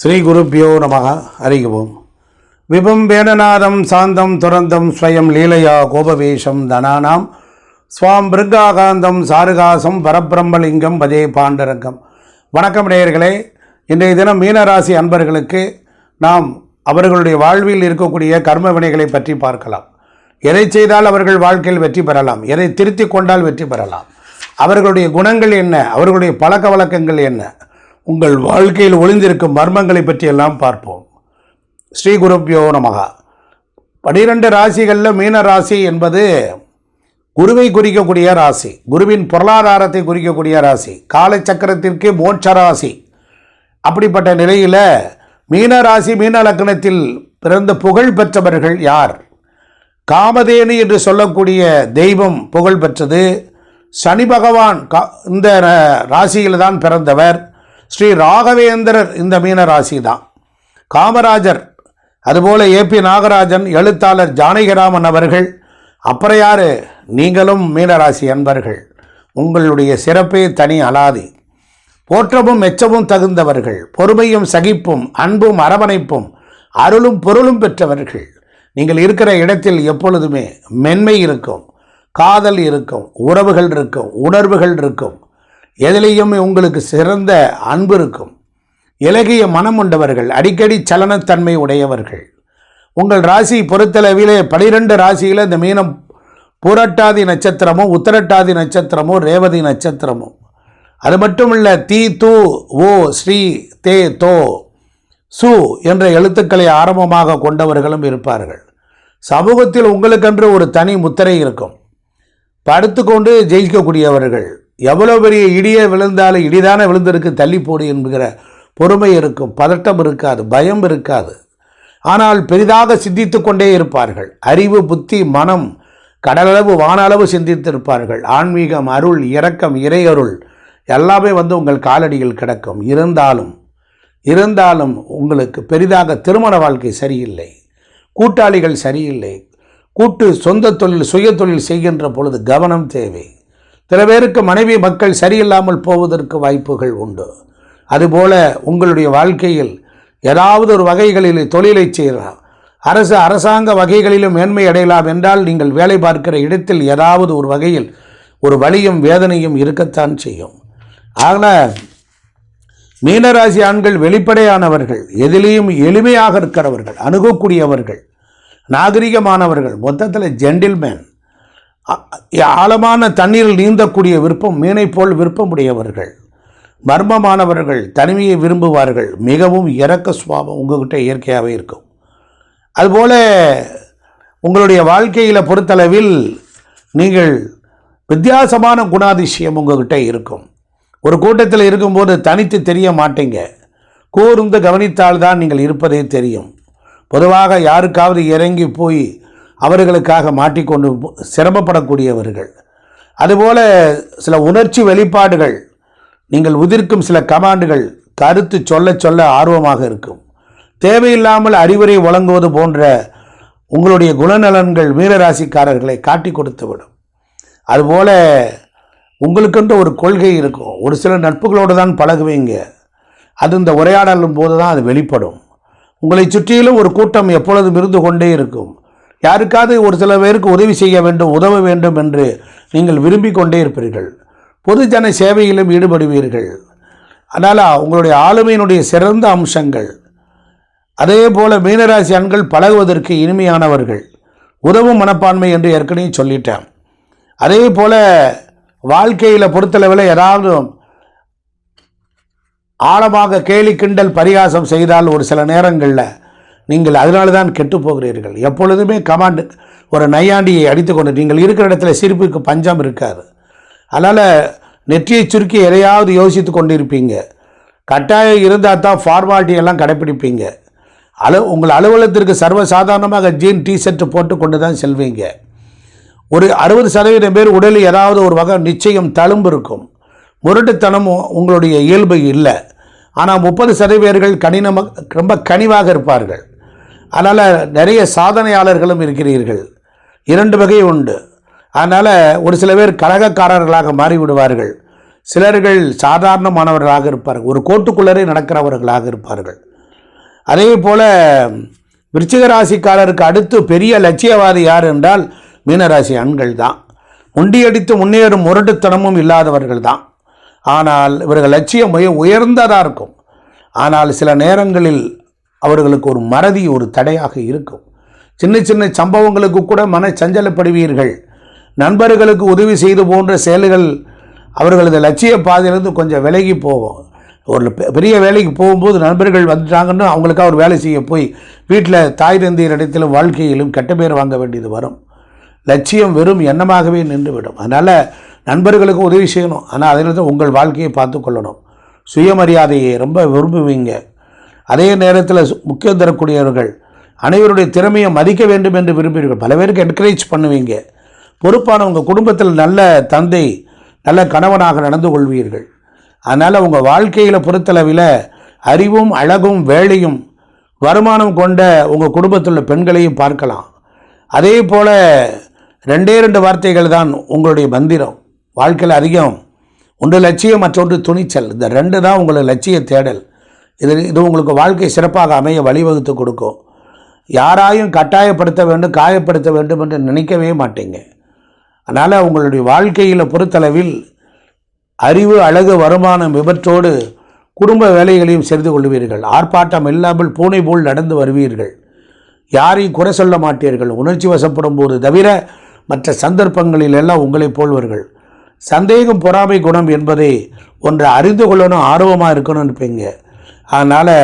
ஸ்ரீ குருப்பியோ நமக அறிகுவோம் விபம் வேணநாதம் சாந்தம் துரந்தம் ஸ்வயம் லீலையா கோபவேஷம் தனானாம். ஸ்வாம் பிருக்காகாந்தம் சாருகாசம் பரபிரம்மலிங்கம் பஜே பாண்டரங்கம். வணக்கம் நேயர்களே இன்றைய தினம் மீனராசி அன்பர்களுக்கு நாம் அவர்களுடைய வாழ்வில் இருக்கக்கூடிய கர்ம வினைகளை பற்றி பார்க்கலாம். எதை செய்தால் அவர்கள் வாழ்க்கையில் வெற்றி பெறலாம்? எதை திருத்திக் கொண்டால் வெற்றி பெறலாம்? அவர்களுடைய குணங்கள் என்ன? அவர்களுடைய பழக்க வழக்கங்கள் என்ன? உங்கள் வாழ்க்கையில் ஒளிந்திருக்கும் மர்மங்களை பற்றியெல்லாம் பார்ப்போம். ஸ்ரீ குருப்பியோ நமகா. பனிரெண்டு ராசிகளில் மீன ராசி என்பது குருவை குறிக்கக்கூடிய ராசி குருவின் பொருளாதாரத்தை குறிக்கக்கூடிய ராசி காலச்சக்கரத்திற்கு மோட்ச ராசி. அப்படிப்பட்ட நிலையில் மீன ராசி மீன லக்னத்தில் பிறந்த புகழ் பெற்றவர்கள் யார்? காமதேனு என்று சொல்லக்கூடிய தெய்வம் புகழ் பெற்றது. சனி பகவான் கா இந்த ராசியில் தான் பிறந்தவர். ஸ்ரீ ராகவேந்திரர் இந்த மீன ராசி தான். காமராஜர் அதுபோல ஏபி நாகராஜன் எழுத்தாளர் ஜானகிராமன் அவர்கள் அப்புறம் யார்? நீங்களும் மீனராசி அன்பர்கள். உங்களுடைய சிறப்பே தனி அலாதி. போற்றவும் மெச்சவும் தகுந்தவர்கள். பொறுமையும் சகிப்பும் அன்பும் அரவணைப்பும் அருளும் பொருளும் பெற்றவர்கள். நீங்கள் இருக்கிற இடத்தில் எப்பொழுதுமே மென்மை இருக்கும் காதல் இருக்கும் உறவுகள் இருக்கும் உணர்வுகள் இருக்கும். எதிலையும் உங்களுக்கு சிறந்த அன்பு இருக்கும். இலகிய மனம் உண்டவர்கள் அடிக்கடி சலனத்தன்மை உடையவர்கள். உங்கள் ராசி பொறுத்தளவிலே பனிரெண்டு ராசியில் இந்த மீனம் புரட்டாதி நட்சத்திரமும் உத்தரட்டாதி நட்சத்திரமும் ரேவதி நட்சத்திரமும் அது மட்டும் இல்லை தீ தூ ஓ ஸ்ரீ தே தோ சு என்ற எழுத்துக்களை ஆரம்பமாக கொண்டவர்களும் இருப்பார்கள். சமூகத்தில் உங்களுக்கென்று ஒரு தனி முத்திரை இருக்கும். படுத்துக்கொண்டு ஜெயிக்கக்கூடியவர்கள் எவ்வளோ பெரிய இடியே விழுந்தாலும் இடிதான விழுந்திருக்கு தள்ளி போடு என்கிற பொறுமை இருக்கும் பதட்டம் இருக்காது பயம் இருக்காது. ஆனால் பெரிதாக சிந்தித்து கொண்டே இருப்பார்கள். அறிவு புத்தி மனம் கடலளவு வானளவு சிந்தித்திருப்பார்கள். ஆன்மீகம் அருள் இரக்கம் இறையருள் எல்லாமே வந்து உங்கள் காலடியில் கிடக்கும். இருந்தாலும் இருந்தாலும் உங்களுக்கு பெரிதாக திருமண வாழ்க்கை சரியில்லை. கூட்டாளிகள் சரியில்லை. கூட்டு சொந்த தொழில் சுய தொழில் செய்கின்ற பொழுது கவனம் தேவை. சில பேருக்கு மனைவி மக்கள் சரியில்லாமல் போவதற்கு வாய்ப்புகள் உண்டு. அதுபோல உங்களுடைய வாழ்க்கையில் ஏதாவது ஒரு வகைகளில் தொழிலை செய்யலாம். அரசு அரசாங்க வகைகளிலும் மேன்மை அடையலாம் என்றால் நீங்கள் வேலை பார்க்கிற இடத்தில் ஏதாவது ஒரு வகையில் ஒரு வலியும் வேதனையும் இருக்கத்தான் செய்யும். ஆனால் மீனராசி ஆண்கள் வெளிப்படையானவர்கள் எதிலேயும் எளிமையாக இருக்கிறவர்கள் அணுகக்கூடியவர்கள் நாகரிகமானவர்கள் மொத்தத்தில் ஜென்டில்மேன் ஆழமான தண்ணீரில் நீந்தக்கூடிய விருப்பம் மீனை போல் விருப்பமுடையவர்கள். மர்மமானவர்கள் தனிமையை விரும்புவார்கள். மிகவும் இறக்க சுவாபம் உங்ககிட்ட இயற்கையாகவே இருக்கும். அதுபோல் உங்களுடைய வாழ்க்கையில் பொறுத்தளவில் நீங்கள் வித்தியாசமான குணாதிசயம் உங்ககிட்ட இருக்கும். ஒரு கூட்டத்தில் இருக்கும்போது தனித்து தெரிய மாட்டீங்க. கூர்ந்து கவனித்தால்தான் நீங்கள் இருப்பதே தெரியும். பொதுவாக யாருக்காவது இறங்கி போய் அவர்களுக்காக மாட்டிக்கொண்டு சிரமப்படக்கூடியவர்கள். அதுபோல் சில உணர்ச்சி வெளிப்பாடுகள் நீங்கள் உதிர்க்கும் சில கமாண்டுகள் கருத்து சொல்ல சொல்ல ஆர்வமாக இருக்கும். தேவையில்லாமல் அறிவுரை வழங்குவது போன்ற உங்களுடைய குணநலன்கள் வீரராசிக்காரர்களை காட்டி கொடுத்துவிடும். அதுபோல் உங்களுக்கென்று ஒரு கொள்கை இருக்கும். ஒரு சில நட்புகளோடு தான் பழகுவீங்க. அது இந்த உரையாடலும் போது தான் அது வெளிப்படும். உங்களை சுற்றிலும் ஒரு கூட்டம் எப்பொழுதும் இருந்து கொண்டே இருக்கும். யாருக்காவது ஒரு சில பேருக்கு உதவி செய்ய வேண்டும் உதவ வேண்டும் என்று நீங்கள் விரும்பிக் கொண்டே இருப்பீர்கள். பொதுஜன சேவையிலும் ஈடுபடுவீர்கள். அதனால் உங்களுடைய ஆளுமையினுடைய சிறந்த அம்சங்கள். அதே போல் மீனராசி ஆண்கள் பழகுவதற்கு இனிமையானவர்கள். உதவும் மனப்பான்மை என்று ஏற்கனவே சொல்லிட்டேன். அதே போல் வாழ்க்கையில் பொறுத்தளவில் ஏதாவது ஆழமாக கேலி கிண்டல் பரிகாசம் செய்தால் ஒரு சில நேரங்களில் நீங்கள் அதனால தான் கெட்டு போகிறீர்கள். எப்பொழுதுமே கமாண்டு ஒரு நையாண்டியை அடித்துக்கொண்டு நீங்கள் இருக்கிற இடத்துல சிரிப்புக்கு பஞ்சம் இருக்காது. அதனால் நெற்றியை சுருக்கி எதையாவது யோசித்து கொண்டு இருப்பீங்க கட்டாயம் இருந்தால் தான் ஃபார்மாலிட்டியெல்லாம் கடைப்பிடிப்பீங்க. அலு உங்கள் அலுவலகத்திற்கு சர்வசாதாரணமாக ஜீன் டிஷர்ட் போட்டு கொண்டு தான் செல்வீங்க. ஒரு அறுபது சதவீதம் பேர் உடலில் ஏதாவது ஒரு வகை நிச்சயம் தழும்பு இருக்கும். முரட்டுத்தனம் உங்களுடைய இயல்பு இல்லை. ஆனால் முப்பது சதவீதர்கள் கடினமாக ரொம்ப கனிவாக இருப்பார்கள். அதனால் நிறைய சாதனையாளர்களும் இருக்கிறீர்கள். இரண்டு வகை உண்டு. அதனால் ஒரு சில பேர் கழகக்காரர்களாக மாறிவிடுவார்கள். சிலர்கள் சாதாரணமானவர்களாக இருப்பார்கள். ஒரு கோட்டுக்குள்ளரே நடக்கிறவர்களாக இருப்பார்கள். அதே போல் விருச்சிக ராசிக்காரருக்கு அடுத்து பெரிய லட்சியவாதி யார் என்றால் மீனராசி ஆண்கள் தான். முண்டியடித்து முன்னேறும் முரட்டுத்தனமும் இல்லாதவர்கள் தான். ஆனால் இவர்கள் லட்சியம் உயர்ந்ததாக இருக்கும். ஆனால் சில நேரங்களில் அவர்களுக்கு ஒரு மறதி ஒரு தடையாக இருக்கும். சின்ன சின்ன சம்பவங்களுக்கு கூட மன சஞ்சலப்படுவீர்கள். நண்பர்களுக்கு உதவி செய்து போன்ற செயல்கள் அவர்களது லட்சிய பாதையிலிருந்து கொஞ்சம் விலகி போகும். ஒரு பெ- பெரிய வேலைக்கு போகும்போது நண்பர்கள் வந்துட்டாங்கன்னு அவங்களுக்காக ஒரு வேலை செய்ய போய் வீட்டில் தாய் தந்தையர் இடத்திலும் வாழ்க்கையிலும் கெட்ட பேர் வாங்க வேண்டியது வரும். லட்சியம் வெறும் எண்ணமாகவே நின்றுவிடும். அதனால் நண்பர்களுக்கு உதவி செய்யணும். ஆனால் அதிலிருந்து உங்கள் வாழ்க்கையை பார்த்து கொள்ளணும். சுயமரியாதையை ரொம்ப விரும்புவீங்க. அதே நேரத்தில் முக்கியம் தரக்கூடியவர்கள் அனைவருடைய திறமையை மதிக்க வேண்டும் என்று விரும்புவீர்கள். பல பேருக்கு என்கரேஜ் பண்ணுவீங்க. பொறுப்பான உங்கள் குடும்பத்தில் நல்ல தந்தை நல்ல கணவனாக நடந்து கொள்வீர்கள். அதனால் உங்கள் வாழ்க்கையில் பொறுத்தளவில் அறிவும் அழகும் வேலையும் வருமானம் கொண்ட உங்கள் குடும்பத்தில் உள்ள பெண்களையும் பார்க்கலாம். அதே போல் ரெண்டே ரெண்டு வார்த்தைகள் தான் உங்களுடைய மந்திரம். வாழ்க்கையில் அதிகம். ஒன்று லட்சியம் மற்றொன்று துணிச்சல். இந்த ரெண்டு தான் உங்களை லட்சிய தேடல். இது இது உங்களுக்கு வாழ்க்கை சிறப்பாக அமைய வழிவகுத்து கொடுக்கும். யாராயும் கட்டாயப்படுத்த வேண்டும் காயப்படுத்த வேண்டும் என்று நினைக்கவே மாட்டீங்க. அதனால் உங்களுடைய வாழ்க்கையில் பொறுத்தளவில் அறிவு அழகு வருமானம் விபத்தோடு குடும்ப வேலைகளையும் செய்து கொள்வீர்கள். ஆர்ப்பாட்டம் இல்லாமல் பூனை போல் நடந்து வருவீர்கள். யாரையும் குறை சொல்ல மாட்டீர்கள். உணர்ச்சி வசப்படும் போது தவிர மற்ற சந்தர்ப்பங்களில் எல்லாம் உங்களைப் போல்வர்கள். சந்தேகம் பொறாமை குணம் என்பதை ஒன்றை அறிந்து கொள்ளணும் ஆர்வமாக இருக்கணும்னு இருப்பீங்க அதனால்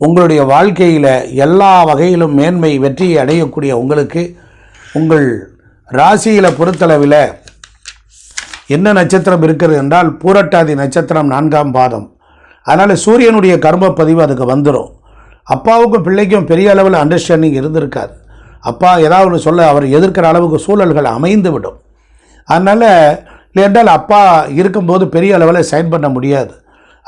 உங்களுடைய வாழ்க்கையில் எல்லா வகையிலும் மேன்மை வெற்றியை அடையக்கூடிய உங்களுக்கு உங்கள் ராசியில் பொறுத்தளவில் என்ன நட்சத்திரம் இருக்கிறது என்றால் பூரட்டாதி நட்சத்திரம் நான்காம் பாதம். அதனால் சூரியனுடைய கர்ம பதிவு அதுக்கு வந்துடும் அப்பாவுக்கும் பிள்ளைக்கும் பெரிய அளவில் அண்டர்ஸ்டாண்டிங் இருந்திருக்காது. அப்பா ஏதாவது ஒன்று சொல்ல அவர் எதிர்க்கிற அளவுக்கு சூழல்கள் அமைந்து விடும். அதனால் இல்லையென்றால் அப்பா இருக்கும்போது பெரிய அளவில் சைன் பண்ண முடியாது.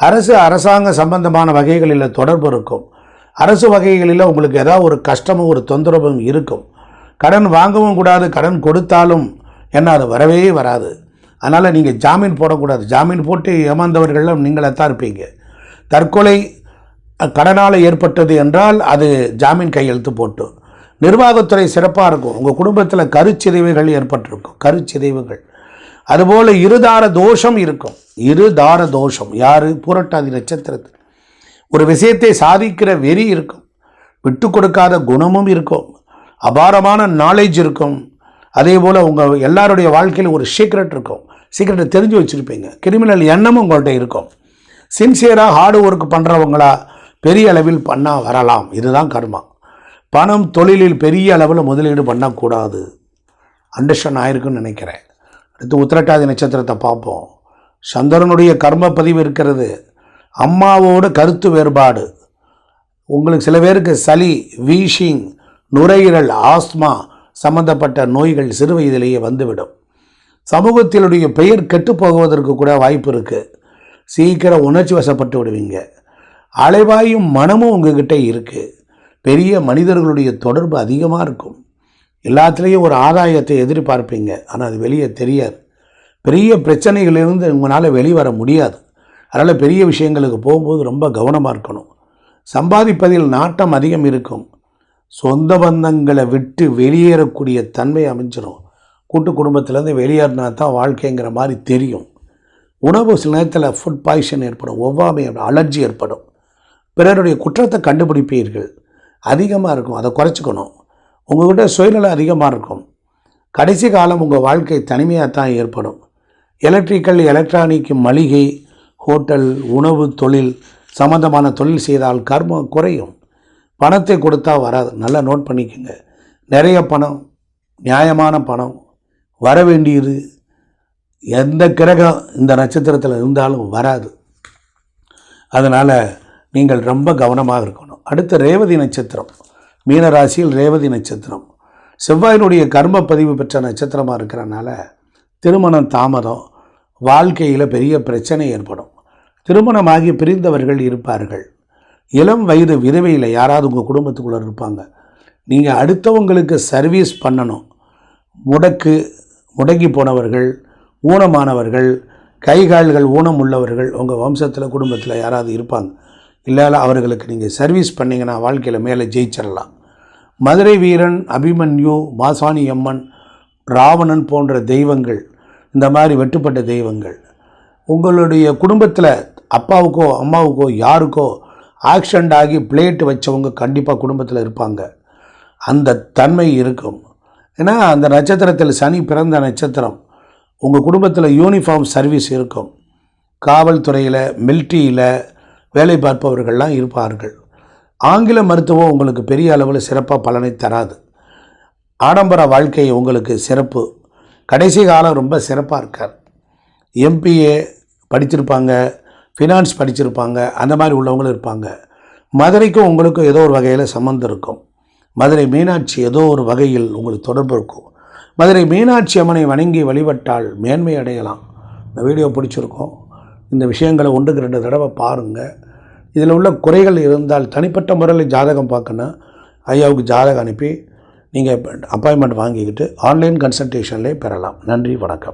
அரசு அரசாங்க சம்பந்தமான வகைகளில் தொடர்பு இருக்கும். அரசு வகைகளில் உங்களுக்கு ஏதாவது ஒரு கஷ்டமும் ஒரு தொந்தரவும் இருக்கும். கடன் வாங்கவும் கூடாது கடன் கொடுத்தாலும் என்ன அது வரவே வராது. அதனால் நீங்கள் ஜாமீன் போடக்கூடாது. ஜாமீன் போட்டு ஏமாந்தவர்களும் நீங்களே தான் இருப்பீங்க. தற்கொலை கடனால் ஏற்பட்டது என்றால் அது ஜாமீன் கையெழுத்து போட்டு. நிர்வாகத்துறை சிறப்பாக இருக்கும். உங்கள் குடும்பத்தில் கருச்சிதைவுகள் ஏற்பட்டிருக்கும். கருச்சிதைவுகள். அதுபோல் இருதார தோஷம் இருக்கும். இருதார தோஷம். யார்? பூரட்டாதி நட்சத்திரத்தில். ஒரு விஷயத்தை சாதிக்கிற வெறி இருக்கும். விட்டு கொடுக்காத குணமும் இருக்கும். அபாரமான நாலேஜ் இருக்கும். அதே போல் உங்கள் எல்லாருடைய வாழ்க்கையில் ஒரு சீக்ரெட் இருக்கும். சீக்ரெட்டை தெரிஞ்சு வச்சுருப்பீங்க. கிரிமினல் எண்ணமும் உங்கள்கிட்ட இருக்கும். சின்சியராக ஹார்டு ஒர்க் பண்ணுறவங்களா பெரிய அளவில் பண்ணால் வரலாம். இதுதான் கர்மா. பணம் தொழிலில் பெரிய அளவில் முதலீடு பண்ணக்கூடாது. அண்டர்ஸ்டாண்ட் ஆயிருக்குன்னு நினைக்கிறேன். அடுத்து உத்திரட்டாதி நட்சத்திரத்தை பார்ப்போம். சந்திரனுடைய கர்ம பதிவு இருக்கிறது. அம்மாவோட கருத்து வேறுபாடு. உங்களுக்கு சில பேருக்கு சளி வீஷிங் நுரையீரல் ஆஸ்மா சம்பந்தப்பட்ட நோய்கள் சிறு வயதிலேயே வந்துவிடும். சமூகத்தினுடைய பெயர் கெட்டு போகுவதற்கு கூட வாய்ப்பு இருக்குது சீக்கிரம் உணர்ச்சி வசப்பட்டு விடுவீங்க. அலைவாயும் மனமும் உங்ககிட்ட இருக்குது பெரிய மனிதர்களுடைய தொடர்பு அதிகமாக இருக்கும். எல்லாத்துலேயும் ஒரு ஆதாயத்தை எதிர்பார்ப்பீங்க. ஆனால் அது வெளியே தெரியாது. பெரிய பிரச்சனைகளிலிருந்து உங்களால் வெளிவர முடியாது. அதனால் பெரிய விஷயங்களுக்கு போகும்போது ரொம்ப கவனமாக இருக்கணும். சம்பாதிப்பதில் நாட்டம் அதிகம் இருக்கும். சொந்த பந்தங்களை விட்டு வெளியேறக்கூடிய தன்மை அமைஞ்சிடும் கூட்டு குடும்பத்திலேருந்து வெளியேறினா தான் வாழ்க்கைங்கிற மாதிரி தெரியும். உணவு சில நேரத்தில் ஃபுட் பாய்சன் ஏற்படும். ஒவ்வாமை அலர்ஜி ஏற்படும். பிறருடைய குற்றத்தை கண்டுபிடிப்பீர்கள். அதிகமாக இருக்கும். அதை குறைச்சிக்கணும். உங்கள்கிட்ட சுயநலம் அதிகமாக இருக்கும். கடைசி காலம் உங்கள் வாழ்க்கை தனிமையாக தான் ஏற்படும். எலக்ட்ரிக்கல் எலக்ட்ரானிக் மளிகை ஹோட்டல் உணவு தொழில் சம்மந்தமான தொழில் செய்தால் கர்மம் குறையும். பணத்தை கொடுத்தா வராது. நல்லா நோட் பண்ணிக்கோங்க. நிறைய பணம் நியாயமான பணம் வர வேண்டியது. எந்த கிரகம் இந்த நட்சத்திரத்தில் இருந்தாலும் வராது. அதனால் நீங்கள் ரொம்ப கவனமாக இருக்கணும். அடுத்து ரேவதி நட்சத்திரம். மீனராசியில் ரேவதி நட்சத்திரம். செவ்வாயினுடைய கர்ம பதிவு பெற்ற நட்சத்திரமாக இருக்கிறனால திருமணம் தாமதம் வாழ்க்கையில் பெரிய பிரச்சனை ஏற்படும். திருமணமாகி பிரிந்தவர்கள் இருப்பார்கள். இளம் வயது விதவையில் யாராவது உங்கள் குடும்பத்துக்குள்ளே இருப்பாங்க. நீங்கள் அடுத்தவங்களுக்கு சர்வீஸ் பண்ணணும். முடக்கு முடங்கி போனவர்கள் ஊனமானவர்கள் கை கால்கள் ஊனம் உள்ளவர்கள் உங்கள் வம்சத்தில் குடும்பத்தில் யாராவது இருப்பாங்க. இல்லை அவர்களுக்கு நீங்கள் சர்வீஸ் பண்ணிங்கன்னா வாழ்க்கையில் மேலே ஜெயிச்சிடலாம் மதுரை வீரன் அபிமன்யு மாசாணி அம்மன் ராவணன் போன்ற தெய்வங்கள் இந்த மாதிரி வெட்டுப்பட்ட தெய்வங்கள் உங்களுடைய குடும்பத்தில் அப்பாவுக்கோ அம்மாவுக்கோ யாருக்கோ ஆக்சிடெண்ட் ஆகி பிளேட் வச்சவங்க கண்டிப்பாக குடும்பத்தில் இருப்பாங்க. அந்த தன்மை இருக்கும். ஏன்னா அந்த நட்சத்திரத்தில் சனி பிறந்த நட்சத்திரம் உங்கள் குடும்பத்தில் யூனிஃபார்ம் சர்வீஸ் இருக்கும். காவல்துறையில் மில்ட்ரியில் வேலை பார்ப்பவர்கள்லாம் இருப்பார்கள். ஆங்கில மருத்துவம் உங்களுக்கு பெரிய அளவில் சிறப்பாக பலனை தராது. ஆடம்பர வாழ்க்கை உங்களுக்கு சிறப்பு. கடைசி காலம் ரொம்ப சிறப்பாக இருக்கார் எம்பிஏ படிச்சிருப்பாங்க ஃபினான்ஸ் படிச்சிருப்பாங்க அந்த மாதிரி உள்ளவங்களும் இருப்பாங்க. மதுரைக்கும் உங்களுக்கும் ஏதோ ஒரு வகையில் சம்மந்தம் இருக்கும். மதுரை மீனாட்சி ஏதோ ஒரு வகையில் உங்களுக்கு தொடர்பு இருக்கும். மதுரை மீனாட்சி அம்மனை வணங்கி வழிபட்டால் மேன்மை அடையலாம். இந்த வீடியோ பிடிச்சிருக்கோம். இந்த விஷயங்களை ஒன்றுக்கு ரெண்டு தடவை பாருங்கள் இதில் உள்ள குறைகள் இருந்தால் தனிப்பட்ட முறையில் ஜாதகம் பார்க்கணும் ஐயாவுக்கு ஜாதகம் அனுப்பி நீங்கள் அப்பாயின்மெண்ட் வாங்கிக்கிட்டு ஆன்லைன் கன்சல்டேஷன்லேயே பெறலாம். நன்றி வணக்கம்.